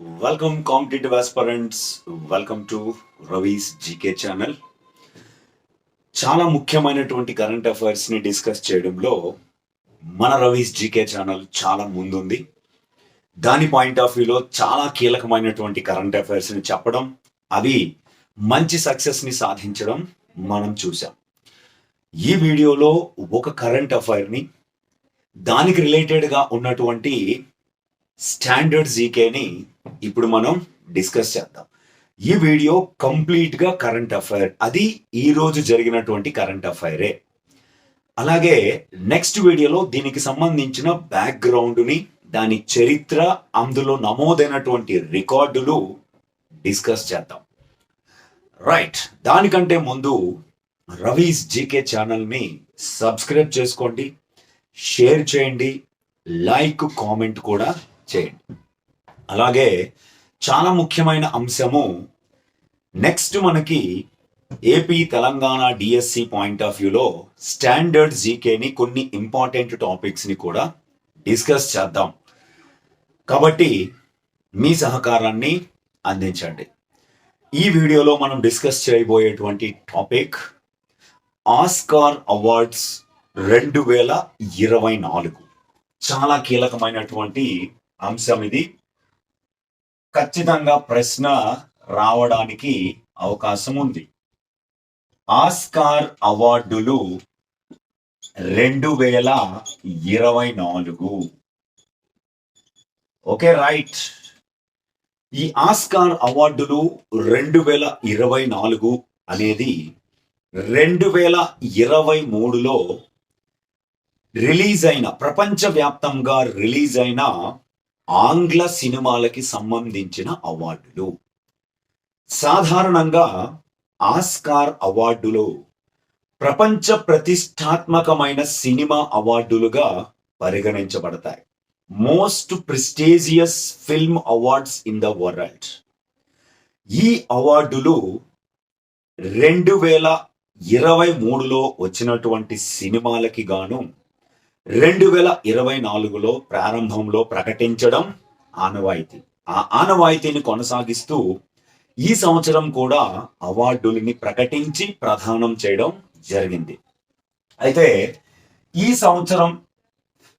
Welcome competitive aspirants welcome to Ravi's GK channel చాలా ముఖ్యమైనటువంటి current అఫైర్స్ని discuss చేయడంలో మన రవీస్ జీకే ఛానల్ చాలా ముందుంది. దాని పాయింట్ ఆఫ్ వ్యూలో చాలా కీలకమైనటువంటి కరెంట్ అఫైర్స్ని చెప్పడం అవి మంచి సక్సెస్ని సాధించడం మనం చూసాం ఈ వీడియోలో ఒక కరెంట్ అఫైర్ని దానికి రిలేటెడ్గా ఉన్నటువంటి స్టాండర్డ్ జీకేని ఇప్పుడు మనం డిస్కస్ చేద్దాం. ఈ వీడియో కంప్లీట్గా కరెంట్ అఫైర్. అది ఈరోజు జరిగినటువంటి కరెంట్ అఫైరే. అలాగే నెక్స్ట్ వీడియోలో దీనికి సంబంధించిన బ్యాక్గ్రౌండ్ని దాని చరిత్ర అందులో నమోదైనటువంటి రికార్డులు డిస్కస్ చేద్దాం. రైట్ దానికంటే ముందు రవీస్ జీకే ఛానల్ని సబ్స్క్రైబ్ చేసుకోండి షేర్ చేయండి లైక్ కామెంట్ కూడా చేయండి. అలాగే చాలా ముఖ్యమైన అంశము నెక్స్ట్ మనకి AP Telangana DSC point of వ్యూలో స్టాండర్డ్ జీకేని కొన్ని ఇంపార్టెంట్ టాపిక్స్ని కూడా డిస్కస్ చేద్దాం. కాబట్టి మీ సహకారాన్ని అందించండి. ఈ వీడియోలో మనం డిస్కస్ చేయబోయేటువంటి టాపిక్ ఆస్కార్ అవార్డ్స్ రెండు వేల ఇరవై నాలుగు. చాలా కీలకమైనటువంటి అంశం ఇది. ఖచ్చితంగా ప్రశ్న రావడానికి అవకాశం ఉంది. ఆస్కార్ అవార్డులు రెండు వేల ఇరవై నాలుగు. Okay right. ఈ ఆస్కార్ అవార్డులు రెండు వేల ఇరవై నాలుగు అనేది రెండు వేల ఇరవై మూడులో రిలీజ్ అయిన ప్రపంచవ్యాప్తంగా రిలీజ్ అయిన ఆంగ్ల సినిమాలకి సంబంధించిన అవార్డులు. సాధారణంగా ఆస్కార్ అవార్డులు ప్రపంచ ప్రతిష్టాత్మకమైన సినిమా అవార్డులుగా పరిగణించబడతాయి. Most prestigious film awards in the world ఈ అవార్డులు రెండు వేల ఇరవై మూడులో వచ్చినటువంటి సినిమాలకి గాను రెండు వేల ఇరవై నాలుగులో ప్రారంభంలో ప్రకటించడం ఆనవాయితీ. ఆ ఆనవాయితీని కొనసాగిస్తూ ఈ సంవత్సరం కూడా అవార్డులని ప్రకటించి ప్రదానం చేయడం జరిగింది. అయితే ఈ సంవత్సరం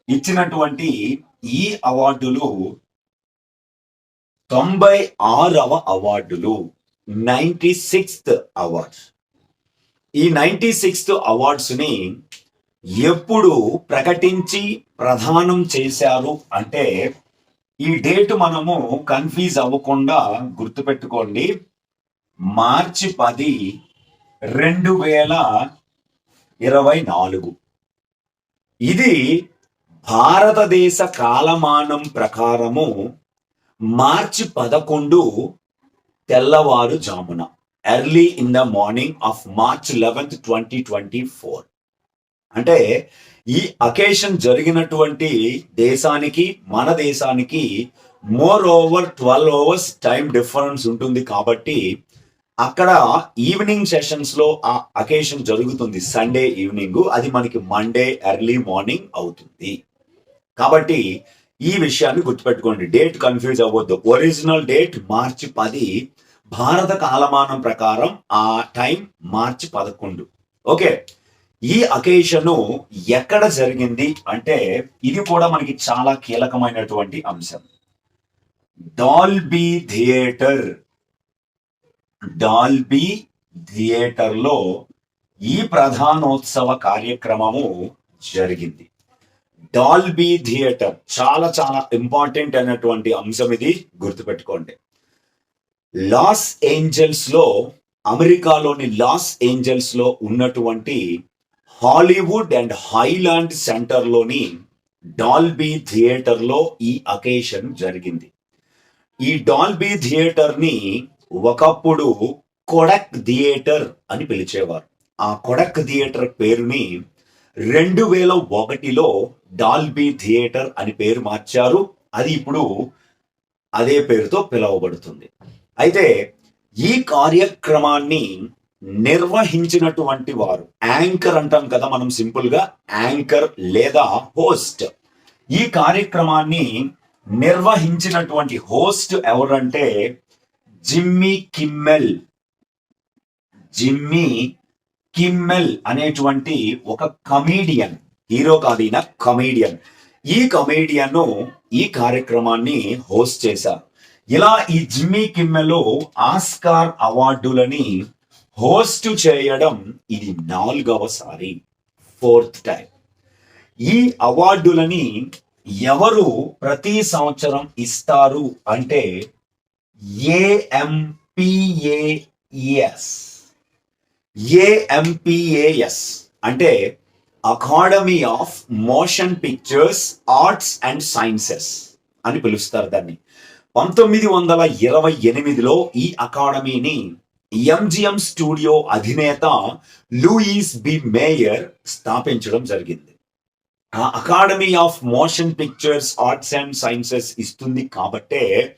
ఇచ్చినటువంటి ఈ అవార్డులు తొంభై ఆరవ అవార్డులు నైంటీ సిక్స్త్ అవార్డ్స్. ఈ నైంటీ సిక్స్త్ అవార్డ్స్ని ఎప్పుడు ప్రకటించి ప్రధానం చేశారు అంటే ఈ డేట్ మనము కన్ఫ్యూజ్ అవ్వకుండా గుర్తుపెట్టుకోండి. మార్చి పది రెండు వేల ఇరవై నాలుగు. ఇది భారతదేశ కాలమానం ప్రకారము మార్చి పదకొండు తెల్లవారుజామున early in the morning of March eleventh twenty twenty four. అంటే ఈ అకేషన్ జరిగినటువంటి దేశానికి మన దేశానికి more over twelve hours time difference ఉంటుంది కాబట్టి అక్కడ ఈవినింగ్ సెషన్స్లో ఆ అకేషన్ జరుగుతుంది. సండే ఈవినింగ్ అది మనకి మండే ఎర్లీ మార్నింగ్ అవుతుంది. కాబట్టి ఈ విషయాన్ని గుర్తుపెట్టుకోండి. డేట్ కన్ఫ్యూజ్ అవ్వద్దు. ఒరిజినల్ డేట్ మార్చి పది భారత కాలమానం ప్రకారం ఆ టైం మార్చి పదకొండు. ఓకే ఈ అకేషను ఎక్కడ జరిగింది అంటే ఇది కూడా మనకి చాలా కీలకమైనటువంటి అంశం. Dolby theatre. డాల్బీ థియేటర్లో ఈ ప్రధానోత్సవ కార్యక్రమము జరిగింది. డాల్బీ థియేటర్ చాలా చాలా ఇంపార్టెంట్ అయినటువంటి అంశం ఇది గుర్తుపెట్టుకోండి. లాస్ ఏంజల్స్లో అమెరికాలోని లాస్ ఏంజల్స్లో ఉన్నటువంటి హాలీవుడ్ అండ్ హైలాండ్ సెంటర్లోని డాల్బీ థియేటర్లో ఈ అకేషన్ జరిగింది. ఈ డాల్బీ థియేటర్ని ఒకప్పుడు కొడక్ థియేటర్ అని పిలిచేవారు. ఆ కొడక్ థియేటర్ పేరుని రెండు వేల ఒకటిలో డాల్బీ థియేటర్ అని పేరు మార్చారు. అది ఇప్పుడు అదే పేరుతో పిలువబడుతుంది. అయితే ఈ కార్యక్రమాన్ని నిర్వహించినటువంటి వారు. యాంకర్ అంటాం కదా మనం సింపుల్గా. యాంకర్ లేదా హోస్ట్. ఈ కార్యక్రమాన్ని నిర్వహించినటువంటి హోస్ట్ ఎవరంటే జిమ్మీ కిమ్మెల్. జిమ్మీ కిమ్మెల్ అనేటువంటి ఒక కమీడియన్. హీరో కాదు ఈయన కమీడియన్. ఈ కమేడియన్ ఈ కార్యక్రమాన్ని హోస్ట్ చేశారు. ఇలా ఈ జిమ్మీ కిమ్మెల్ ఆస్కార్ అవార్డులని హోస్ట్ చేయడం ఇది నాలుగవసారి ఫోర్త్ టైం. ఈ అవార్డులని ఎవరు ప్రతి సంవత్సరం ఇస్తారు అంటే ఏఎంపిఏఎస్ ఏఎంపిఏఎస్ అంటే Academy of Motion Pictures Arts and Sciences అని పిలుస్తారు దాన్ని. పంతొమ్మిది వందల ఇరవై ఎనిమిదిలో ఈ అకాడమీని ఎంజిఎం స్టూడియో అధినేత లూయిస్ బి మేయర్ స్థాపించడం జరిగింది. ఆ Academy of Motion Pictures Arts and Sciences ఇస్తుంది కాబట్టే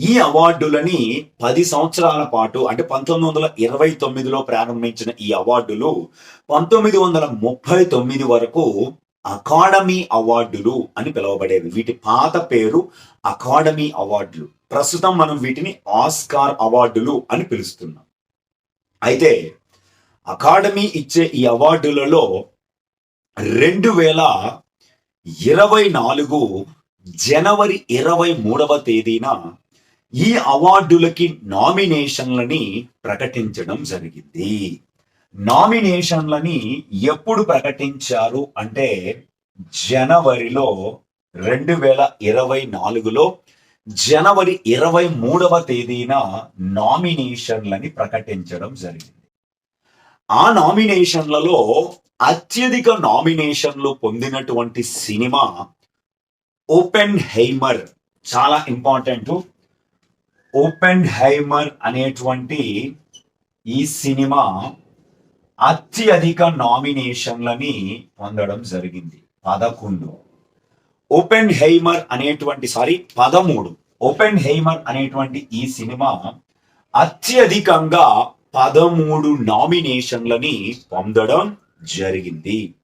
ఈ అవార్డులని పది సంవత్సరాల పాటు అంటే పంతొమ్మిది వందల ఇరవై తొమ్మిదిలో ప్రారంభించిన ఈ అవార్డులు పంతొమ్మిది వందల ముప్పై తొమ్మిది వరకు అకాడమీ అవార్డులు అని పిలువబడేవి. వీటి పాత పేరు అకాడమీ అవార్డులు. ప్రస్తుతం మనం వీటిని ఆస్కార్ అవార్డులు అని పిలుస్తున్నాం. అయితే అకాడమీ ఇచ్చే ఈ అవార్డులలో రెండు వేల ఇరవై నాలుగు జనవరి ఇరవై మూడవ తేదీన ఈ అవార్డులకి నామినేషన్లని ప్రకటించడం జరిగింది. నామినేషన్లని ఎప్పుడు ప్రకటించారు అంటే జనవరిలో రెండు వేల ఇరవై నాలుగులో జనవరి ఇరవై మూడవ తేదీన నామినేషన్లని ప్రకటించడం జరిగింది. ఆ నామినేషన్లలో అత్యధిక నామినేషన్లు పొందినటువంటి సినిమా ఓపెన్ హైమర్ చాలా ఇంపార్టెంట్. ఓపెన్ హైమర్ అనేటువంటి ఈ సినిమా అత్యధిక నామినేషన్లని పొందడం జరిగింది. పదకొండు. ఓపెన్ హైమర్ అనేటువంటి సారీ పదమూడు. ఓపెన్ హైమర్ అనేటువంటి ఈ సినిమా అత్యధికంగా పదమూడు నామినేషన్లని పొందడం జరిగింది.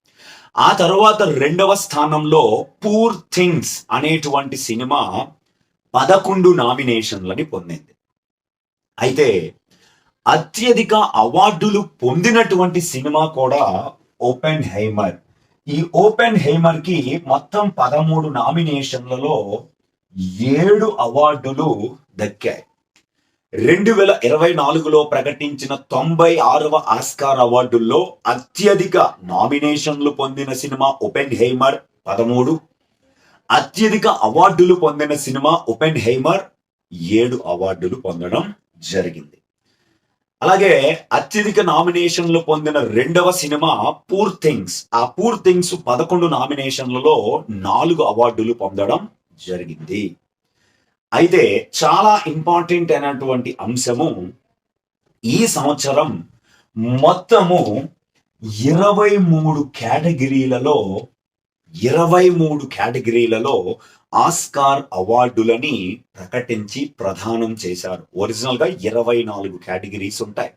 ఆ తర్వాత రెండవ స్థానంలో పూర్ థింగ్స్ అనేటువంటి సినిమా పదకొండు నామినేషన్లని పొందింది. అయితే అత్యధిక అవార్డులు పొందినటువంటి సినిమా కూడా ఓపెన్ హైమర్ ఈ ఓపెన్ హైమర్కి మొత్తం పదమూడు నామినేషన్లలో ఏడు అవార్డులు దక్కాయి. రెండు వేల ఇరవై నాలుగులో ప్రకటించిన తొంభై ఆరవ ఆస్కార్ అవార్డుల్లో అత్యధిక నామినేషన్లు పొందిన సినిమా ఓపెన్ హెయిమర్ పదమూడు. అత్యధిక అవార్డులు పొందిన సినిమా ఓపెన్ హెయిమర్ ఏడు అవార్డులు పొందడం జరిగింది. అలాగే అత్యధిక నామినేషన్లు పొందిన రెండవ సినిమా పూర్ థింగ్స్. ఆ పూర్ థింగ్స్ పదకొండు నామినేషన్లలో నాలుగు అవార్డులు పొందడం జరిగింది. అయితే చాలా ఇంపార్టెంట్ అయినటువంటి అంశము ఈ సంవత్సరం మొత్తము ఇరవై మూడు కేటగిరీలలో ఇరవై మూడు కేటగిరీలలో ఆస్కార్ అవార్డులని ప్రకటించి ప్రదానం చేశారు. ఒరిజినల్గా ఇరవై నాలుగు కేటగిరీస్ ఉంటాయి.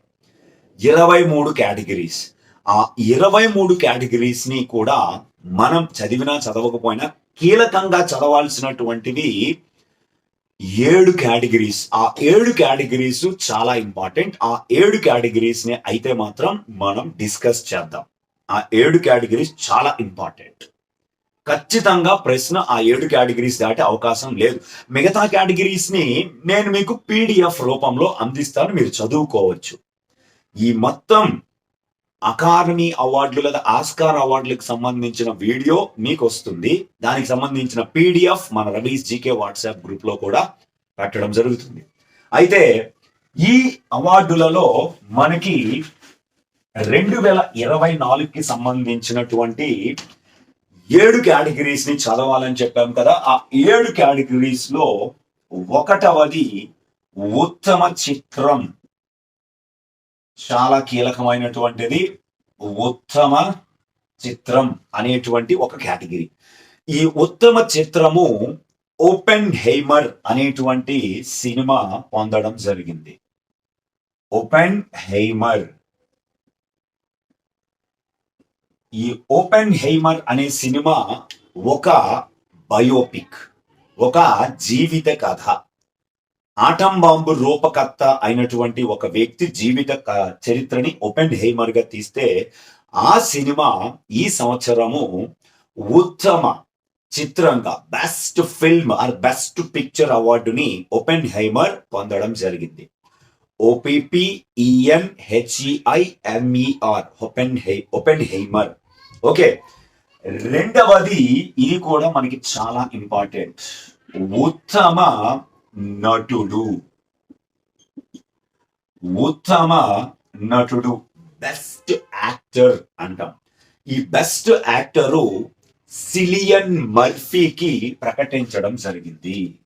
ఇరవై మూడు కేటగిరీస్. ఆ ఇరవై మూడు కేటగిరీస్ని కూడా మనం చదివినా చదవకపోయినా కీలకంగా చదవాల్సినటువంటివి ఏడు కేటగిరీస్. ఆ ఏడు కేటగిరీస్ చాలా ఇంపార్టెంట్. ఆ ఏడు కేటగిరీస్ని అయితే మాత్రం మనం డిస్కస్ చేద్దాం. ఆ ఏడు కేటగిరీస్ చాలా ఇంపార్టెంట్. ఖచ్చితంగా ప్రశ్న ఆ ఏడు కేటగిరీస్ దాటే అవకాశం లేదు. మిగతా కేటగిరీస్ని నేను మీకు పీడిఎఫ్ రూపంలో అందిస్తాను మీరు చదువుకోవచ్చు. ఈ మొత్తం అకాడమీ అవార్డులు లేదా ఆస్కార్ అవార్డులకు సంబంధించిన వీడియో మీకు వస్తుంది. దానికి సంబంధించిన పీడిఎఫ్ మన రవీస్ జీకే వాట్సాప్ గ్రూప్లో కూడా పెట్టడం జరుగుతుంది. అయితే ఈ అవార్డులలో మనకి రెండు వేల ఇరవై నాలుగుకి సంబంధించినటువంటి ఏడు కేటగిరీస్ని చదవాలని చెప్పాం కదా ఆ ఏడు కేటగిరీస్లో ఒకటవది ఉత్తమ చిత్రం. చాలా కీలకమైనటువంటిది ఉత్తమ చిత్రం అనేటువంటి ఒక కేటగిరీ ఈ ఉత్తమ చిత్రము ఓపెన్ హైమర్ అనేటువంటి సినిమా పొందడం జరిగింది. ఓపెన్ హైమర్ ఈ ఓపెన్ హెయిమర్ అనే సినిమా ఒక బయోపిక్ ఒక జీవిత కథ. ఆటం బాంబు రూపకర్త అయినటువంటి ఒక వ్యక్తి జీవిత చరిత్రని ఓపెన్ హెయిమర్గా తీస్తే ఆ సినిమా ఈ సంవత్సరము ఉత్తమ చిత్రంగా best film or best picture అవార్డుని ఓపెన్ హైమర్ పొందడం జరిగింది. OPP EN HEI open hi Oppenheimer okay. రెండవది ఇది కూడా మనకి చాలా ఇంపార్టెంట్. ఉత్తమ నటుడు. ఉత్తమ నటుడు. బెస్ట్ యాక్టర్ అంటాం. ఈ బెస్ట్ యాక్టరు సిలియన్ మర్ఫీకి ప్రకటించడం జరిగింది.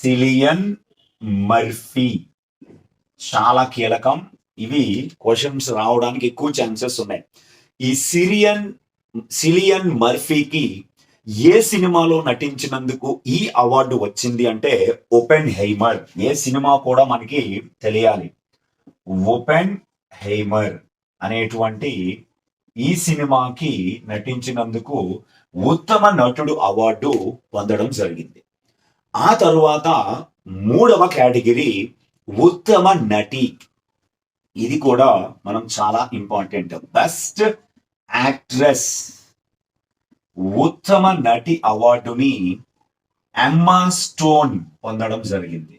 Cillian Murphy. చాలా కీలకం. ఇవి క్వశ్చన్స్ రావడానికి ఎక్కువ ఛాన్సెస్ ఉన్నాయి. ఈ సిరియన్ సిలియన్ మర్ఫీకి ఏ సినిమాలో నటించినందుకు ఈ అవార్డు వచ్చింది అంటే ఓపెన్ హైమర్ ఏ సినిమా కూడా మనకి తెలియాలి. ఓపెన్ హైమర్ అనేటువంటి ఈ సినిమాకి నటించినందుకు ఉత్తమ నటుడు అవార్డు పొందడం జరిగింది. ఆ తరువాత మూడవ కేటగిరీ ఉత్తమ నటి. ఇది కూడా మనం చాలా ఇంపార్టెంట్. Best actress. ఉత్తమ నటి అవార్డుని ఎమ్మా స్టోన్ పొందడం జరిగింది.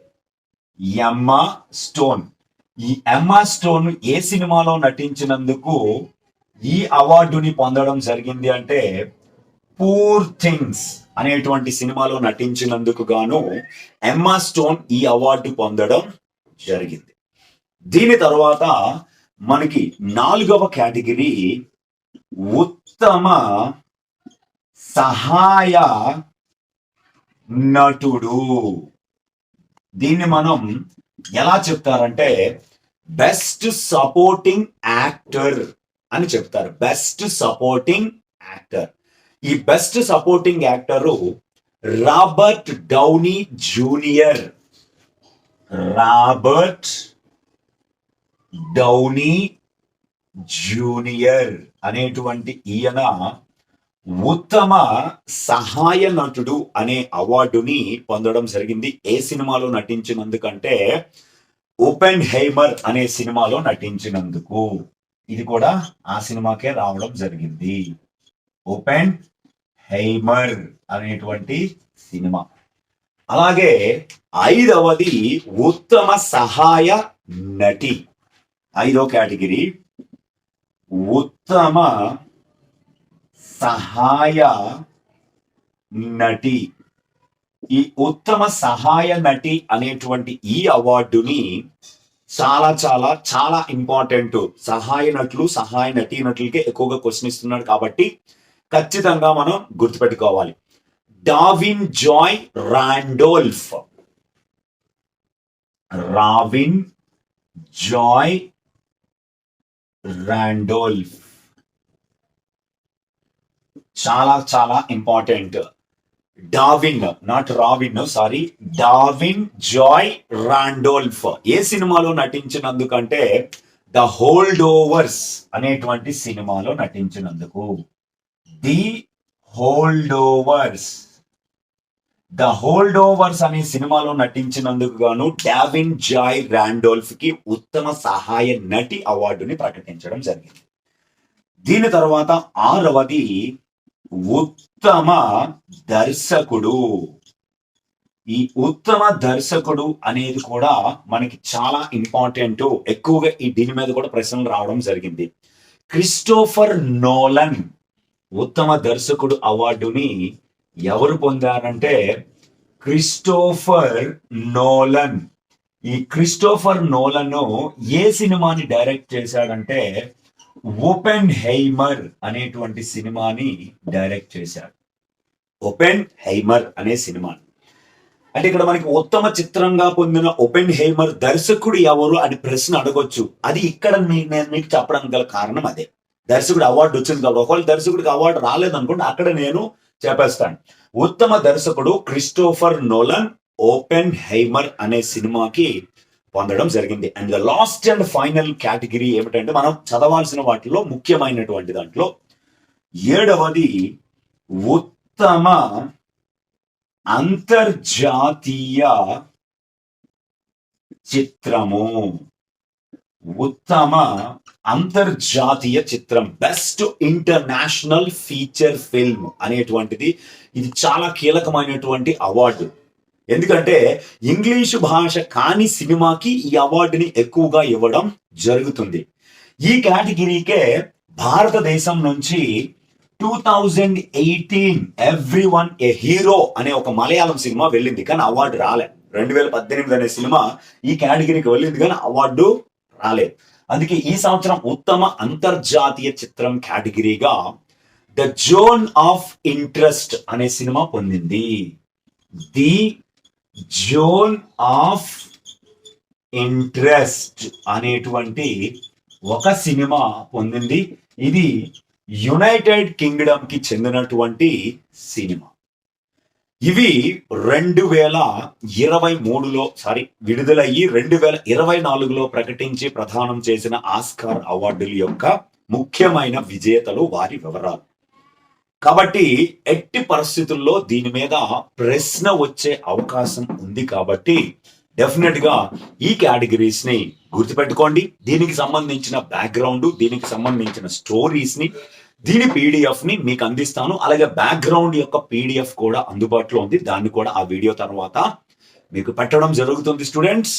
Emma Stone. ఈ ఎమ్మా స్టోన్ ఏ సినిమాలో నటించినందుకు ఈ అవార్డుని పొందడం జరిగింది అంటే పూర్ థింగ్స్ అనేటువంటి సినిమాలో నటించినందుకు గాను ఎమ్మా స్టోన్ ఈ అవార్డు పొందడం జరిగింది. దీని తర్వాత మనకి నాలుగవ కేటగిరీ ఉత్తమ సహాయ నటుడు. దీన్ని మనం ఎలా చెప్తారంటే బెస్ట్ సపోర్టింగ్ యాక్టర్ అని చెప్తారు. Best supporting actor. ఈ best supporting actor Robert Downey Junior. Robert Downey Junior అనేటువంటి ఈయన ఉత్తమ సహాయ నటుడు అనే అవార్డుని పొందడం జరిగింది. ఏ సినిమాలో నటించినందుకంటే ఓపెన్ హైమర్ అనే సినిమాలో నటించినందుకు. ఇది కూడా ఆ సినిమాకే రావడం జరిగింది. ఓపెన్ హైమర్ అనేటువంటి సినిమా. అలాగే ఐదవది ఉత్తమ సహాయ నటి. ఐదో కేటగిరీ ఉత్తమ సహాయ నటి. ఈ ఉత్తమ సహాయ నటి అనేటువంటి ఈ అవార్డుని చాలా చాలా చాలా ఇంపార్టెంట్. సహాయ నటులు సహాయ నటీ నటులకే ఎక్కువగా క్వశ్చన్ ఇస్తున్నాడు కాబట్టి ఖచ్చితంగా మనం గుర్తుపెట్టుకోవాలి. Da'Vine Joy Randolph. Ravin Joy Randolph చాలా చాలా important Da'Vine not రావిన్ sorry Da'Vine Joy Randolph ఏ సినిమాలో నటించినందుకంటే ద హోల్డ్ ఓవర్స్ అనేటువంటి సినిమాలో నటించినందుకు. The hold overs the hold overs అనే సినిమాలో నటించినందుకు గాను డావిన్ జాయ్ రాండోల్ఫ్కి ఉత్తమ సహాయ నటి అవార్డుని ప్రకటించడం జరిగింది. దీని తర్వాత ఆరవది ఉత్తమ దర్శకుడు. ఈ ఉత్తమ దర్శకుడు అనేది కూడా మనకి చాలా ఇంపార్టెంట్. ఎక్కువగా ఈ దీని మీద కూడా ప్రశ్నలు రావడం జరిగింది. క్రిస్టోఫర్ నోలన్ ఉత్తమ దర్శకుడు అవార్డుని ఎవరు పొందారంటే క్రిస్టోఫర్ నోలన్. ఈ క్రిస్టోఫర్ నోలన్ ఏ సినిమాని డైరెక్ట్ చేశాడంటే ఓపెన్ హైమర్ అనేటువంటి సినిమాని డైరెక్ట్ చేశాడు ఓపెన్ హైమర్ అనే సినిమా అంటే ఇక్కడ మనకి ఉత్తమ చిత్రంగా పొందిన ఓపెన్ హైమర్ దర్శకుడు ఎవరు అని ప్రశ్న అడగొచ్చు. అది ఇక్కడ మీ- నేను మీకు చెప్పడానికి గల కారణం అదే. దర్శకుడు అవార్డు వచ్చింది కాబట్టి ఒకవేళ దర్శకుడికి అవార్డు రాలేదనుకోండి అక్కడ నేను చెప్పేస్తాను. ఉత్తమ దర్శకుడు క్రిస్టోఫర్ నోలన్ ఓపెన్ హైమర్ అనే సినిమాకి పొందడం జరిగింది. And the last and final category ఏమిటంటే మనం చదవాల్సిన వాటిలో ముఖ్యమైనటువంటి దాంట్లో ఏడవది ఉత్తమ అంతర్జాతీయ చిత్రము. ఉత్తమ అంతర్జాతీయ చిత్రం బెస్ట్ ఇంటర్నేషనల్ ఫీచర్ ఫిల్మ్ అనేటువంటిది. ఇది చాలా కీలకమైనటువంటి అవార్డు ఎందుకంటే ఇంగ్లీషు భాష కాని సినిమాకి ఈ అవార్డుని ఎక్కువగా ఇవ్వడం జరుగుతుంది. ఈ కేటగిరీకే భారతదేశం నుంచి two thousand eighteen everyone a hero అనే ఒక మలయాళం సినిమా వెళ్ళింది. కానీ అవార్డు రాలే. రెండు వేల పద్దెనిమిది అనే సినిమా ఈ కేటగిరీకి వెళ్ళింది. కానీ అవార్డు రాలే అందుకే ఈ సంవత్సరం ఉత్తమ అంతర్జాతీయ చిత్రం కేటగిరీగా ద జోన్ ఆఫ్ ఇంట్రెస్ట్ అనే సినిమా పొందింది. ది జోన్ ఆఫ్ ఇంట్రెస్ట్ అనేటువంటి ఒక సినిమా పొందింది. ఇది యునైటెడ్ కింగ్డమ్కి చెందినటువంటి సినిమా. ఇవి రెండు వేల ఇరవై మూడులో సారీ విడుదలయ్యి రెండు వేల ఇరవై నాలుగులో ప్రకటించి ప్రదానం చేసిన ఆస్కార్ అవార్డుల యొక్క ముఖ్యమైన విజేతలు వారి వివరాలు. కాబట్టి ఎట్టి పరిస్థితుల్లో దీని మీద ప్రశ్న వచ్చే అవకాశం ఉంది కాబట్టి డెఫినెట్గా ఈ కేటగిరీస్ని గుర్తుపెట్టుకోండి. దీనికి సంబంధించిన బ్యాక్గ్రౌండ్ దీనికి సంబంధించిన స్టోరీస్ని దీని పీడిఎఫ్ని మీకు అందిస్తాను. అలాగే బ్యాక్గ్రౌండ్ యొక్క పీడిఎఫ్ కూడా అందుబాటులో ఉంది. దాన్ని కూడా ఆ వీడియో తర్వాత మీకు పెట్టడం జరుగుతుంది students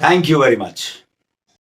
thank you very much